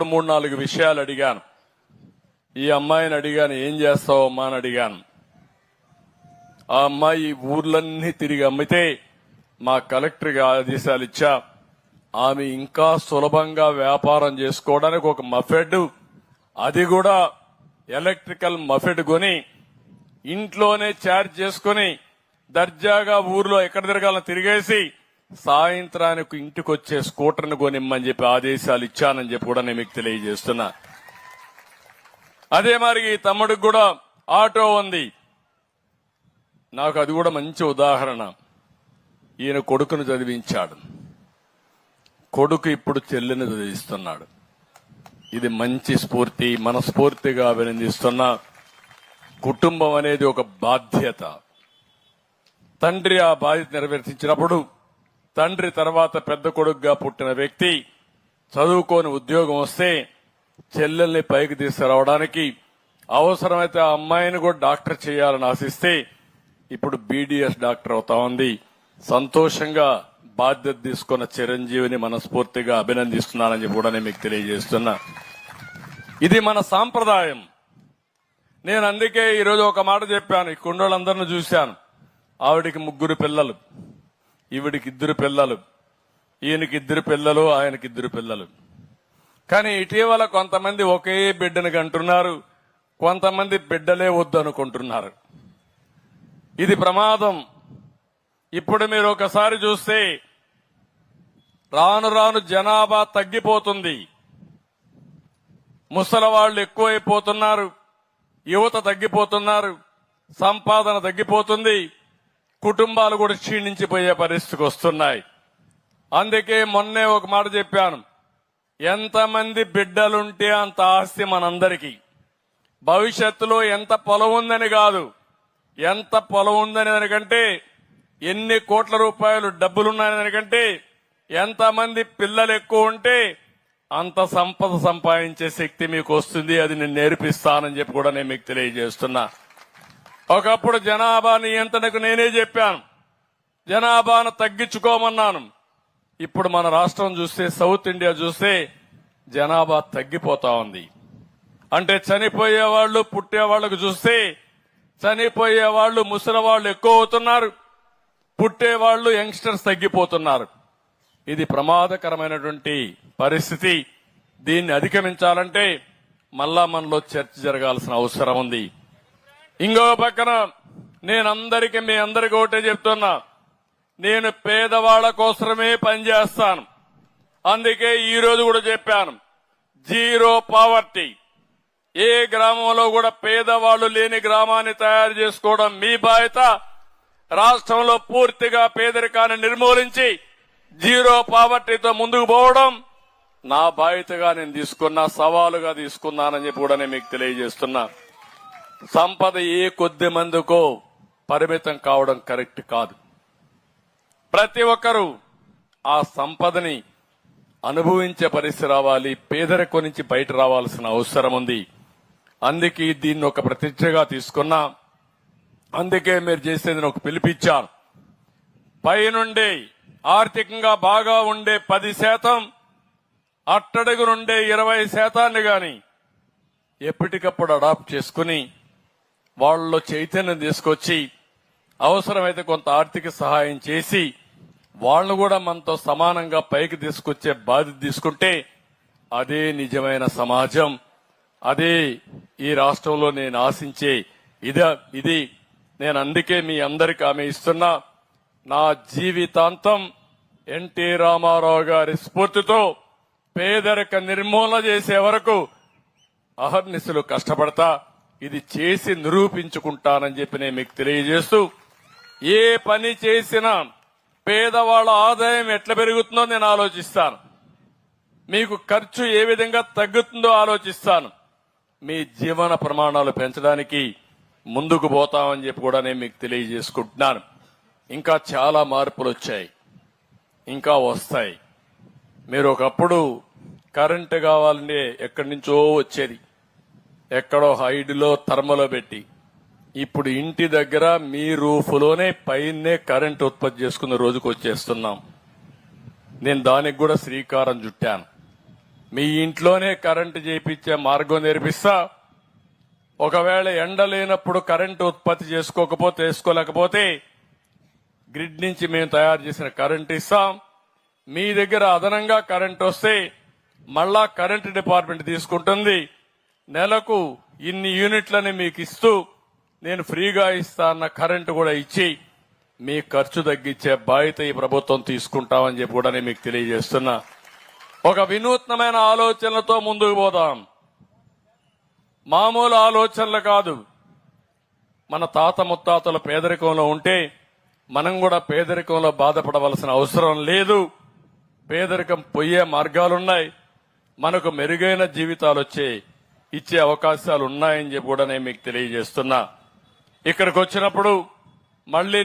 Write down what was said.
వచ్చినప్పుడు మూడు నాలుగు విషయాలు అడిగాను. ఈ అమ్మాయిని అడిగాను ఏం చేస్తావు అమ్మా? అని అడిగాను. ఆ అమ్మాయి ఈ ఊర్లన్నీ తిరిగి అమ్మితే మా కలెక్టర్గా ఆదేశాలు ఇచ్చా. ఆమె ఇంకా సులభంగా వ్యాపారం చేసుకోవడానికి ఒక మఫెడ్ అది కూడా ఎలక్ట్రికల్ మఫెడ్ కొని ఇంట్లోనే ఛార్జ్ చేసుకుని దర్జాగా ఊర్లో ఎక్కడ తిరగాలని తిరిగేసి సాయంత్రానికి ఇంటికి వచ్చే స్కూటర్ని కొనిమ్మని చెప్పి ఆదేశాలు ఇచ్చానని చెప్పి కూడా నేను మీకు తెలియజేస్తున్నా. అదే మరి ఈ తమ్ముడికి కూడా ఆటో ఉంది. నాకు అది కూడా మంచి ఉదాహరణ. ఈయన కొడుకును చదివించాడు. కొడుకు ఇప్పుడు చెల్లిని చదివిస్తున్నాడు. ఇది మంచి స్ఫూర్తి మనస్ఫూర్తిగా అభినందిస్తున్న. కుటుంబం అనేది ఒక బాధ్యత. తండ్రి ఆ బాధ్యత నెరవేర్చించినప్పుడు తండ్రి తర్వాత పెద్ద కొడుకుగా పుట్టిన వ్యక్తి చదువుకోని ఉద్యోగం వస్తే చెల్లెల్ని పైకి తీసుకురావడానికి అవసరమైతే ఆ అమ్మాయిని కూడా డాక్టర్ చేయాలని ఆశిస్తే ఇప్పుడు బీడీఎస్ డాక్టర్ అవుతా ఉంది. సంతోషంగా బాధ్యత తీసుకున్న చిరంజీవిని మనస్ఫూర్తిగా అభినందిస్తున్నానని చెప్పి కూడా నేను మీకు తెలియజేస్తున్నా. ఇది మన సాంప్రదాయం. నేను అందుకే ఈరోజు ఒక మాట చెప్పాను. ఈ కుండోళ్ళందరిని చూశాను. ఆవిడికి ముగ్గురు పిల్లలు. ఈవిడికి ఇద్దరు పిల్లలు. ఈయనకి ఇద్దరు పిల్లలు ఆయనకి ఇద్దరు పిల్లలు. కానీ ఇటీవల కొంతమంది ఒకే బిడ్డను కంటున్నారు. కొంతమంది బిడ్డలే వద్దు అనుకుంటున్నారు ఇది ప్రమాదం. ఇప్పుడు మీరు ఒకసారి చూస్తే రాను రాను జనాభా తగ్గిపోతుంది. ముసలి వాళ్ళు ఎక్కువైపోతున్నారు. యువత తగ్గిపోతున్నారు. సంపాదన తగ్గిపోతుంది. కుటుంబాలు కూడా క్షీణించిపోయే పరిస్థితికి వస్తున్నాయి. అందుకే మొన్నే ఒక మాట చెప్పాను. ఎంతమంది బిడ్డలుంటే అంత ఆస్తి మనందరికీ. భవిష్యత్తులో ఎంత పొలం ఉందని కాదు ఎంత పొలం ఉందని దానికంటే ఎన్ని కోట్ల రూపాయలు డబ్బులున్నాయని దానికంటే ఎంతమంది పిల్లలు ఎక్కువ ఉంటే అంత సంపద సంపాదించే శక్తి మీకు వస్తుంది అది నేను నేర్పిస్తానని చెప్పి కూడా నేను మీకు తెలియజేస్తున్నా. ఒకప్పుడు జనాభా నియంత్రణకు నేనే చెప్పాను. జనాభాను తగ్గించుకోమన్నాను. ఇప్పుడు మన రాష్ట్రం చూస్తే సౌత్ ఇండియా చూస్తే జనాభా తగ్గిపోతా ఉంది. అంటే చనిపోయే వాళ్ళు పుట్టే వాళ్ళకు చూస్తే చనిపోయే వాళ్ళు ముసలి వాళ్ళు ఎక్కువ అవుతున్నారు. పుట్టే వాళ్ళు యంగ్స్టర్స్ తగ్గిపోతున్నారు. ఇది ప్రమాదకరమైనటువంటి పరిస్థితి. దీన్ని అధిగమించాలంటే మళ్ళా మనలో చర్చ జరగాల్సిన అవసరం ఉంది. ఇంకో పక్కన నేను అందరికీ మీ అందరికీ ఒకటే చెప్తున్నా. నేను పేదవాళ్ళ కోసమే పనిచేస్తాను. అందుకే ఈ రోజు కూడా చెప్పాను. Zero poverty. ఏ గ్రామంలో కూడా పేదవాళ్ళు లేని గ్రామాన్ని తయారు చేసుకోవడం మీ బాధ్యత. రాష్ట్రంలో పూర్తిగా పేదరికాన్ని నిర్మూలించి జీరో పావర్టీతో ముందుకు పోవడం నా బాధ్యతగా నేను తీసుకున్నా సవాలుగా తీసుకున్నానని చెప్పి కూడా నేను మీకు తెలియజేస్తున్నా. సంపద ఏ కొద్ది మందికో పరిమితం కావడం కరెక్ట్ కాదు. ప్రతి ఒక్కరూ ఆ సంపదని అనుభవించే పరిస్థితి రావాలి పేదరికం నుంచి బయట రావాల్సిన అవసరం ఉంది. అందుకే దీన్ని ఒక ప్రతిజ్ఞగా తీసుకున్నా అందుకే మీరు చేసేది ఒక పిలిపించాను పైనుండి ఆర్థికంగా బాగా ఉండే పది శాతం అట్టడుగు నుండే ఇరవై శాతాన్ని గాని ఎప్పటికప్పుడు అడాప్ట్ చేసుకుని వాళ్ళలో చైతన్యం తీసుకొచ్చి అవసరమైతే కొంత ఆర్థిక సహాయం చేసి వాళ్ళు కూడా మనతో సమానంగా పైకి తీసుకొచ్చే బాధ్యత తీసుకుంటే అదే నిజమైన సమాజం. అదే ఈ రాష్ట్రంలో నేను ఆశించే ఇదే ఇది. నేను అందుకే మీ అందరికి ఆమె ఇస్తున్నా నా జీవితాంతం ఎన్టీ రామారావు గారి స్ఫూర్తితో పేదరిక నిర్మూలన చేసే వరకు అహర్నిశలు కష్టపడతా. ఇది చేసి నిరూపించుకుంటానని చెప్పి నేను మీకు తెలియజేస్తూ ఏ పని చేసినా పేదవాళ్ళ ఆదాయం ఎట్లా పెరుగుతుందో నేను ఆలోచిస్తాను. మీకు ఖర్చు ఏ విధంగా తగ్గుతుందో ఆలోచిస్తాను. మీ జీవన ప్రమాణాలు పెంచడానికి ముందుకు పోతామని చెప్పి కూడా నేను మీకు తెలియజేసుకుంటున్నాను. ఇంకా చాలా మార్పులు వచ్చాయి. ఇంకా వస్తాయి. మీరు ఒకప్పుడు కరెంటు కావాలంటే ఎక్కడి నుంచో వచ్చేది. ఎక్కడో హైడ్లో థర్మలో పెట్టి. ఇప్పుడు ఇంటి దగ్గర మీ రూఫ్లోనే పైనే కరెంట్ ఉత్పత్తి చేసుకున్న రోజుకు వచ్చేస్తున్నాం. నేను దానికి కూడా శ్రీకారం చుట్టాను. మీ ఇంట్లోనే కరెంటు చేయించే మార్గం నేర్పిస్తా. ఒకవేళ ఎండ లేనప్పుడు కరెంటు ఉత్పత్తి చేసుకోకపోతే వేసుకోలేకపోతే గ్రిడ్ నుంచి మేము తయారు చేసిన కరెంట్ ఇస్తాం. మీ దగ్గర అదనంగా కరెంట్ వస్తే మళ్ళా కరెంట్ డిపార్ట్మెంట్ తీసుకుంటుంది. నెలకు ఇన్ని యూనిట్లని మీకు ఇస్తూ నేను ఫ్రీగా ఇస్తా అన్న కరెంటు కూడా ఇచ్చి మీ ఖర్చు తగ్గించే బాధ్యత ఈ ప్రభుత్వం తీసుకుంటామని చెప్పి కూడా నేను మీకు తెలియజేస్తున్నా. ఒక వినూత్నమైన ఆలోచనలతో ముందుకు పోదాం. మామూలు ఆలోచనలు కాదు. మన తాత ముత్తాతల పేదరికంలో ఉంటే మనం కూడా పేదరికంలో బాధపడవలసిన అవసరం లేదు. పేదరికం పోయే మార్గాలున్నాయి. మనకు మెరుగైన జీవితాలు వచ్చాయి ఇచ్చే అవకాశాలు ఉన్నాయని చెప్పి కూడా నేను మీకు తెలియజేస్తున్నా. ఇక్కడికి వచ్చినప్పుడు మళ్ళీ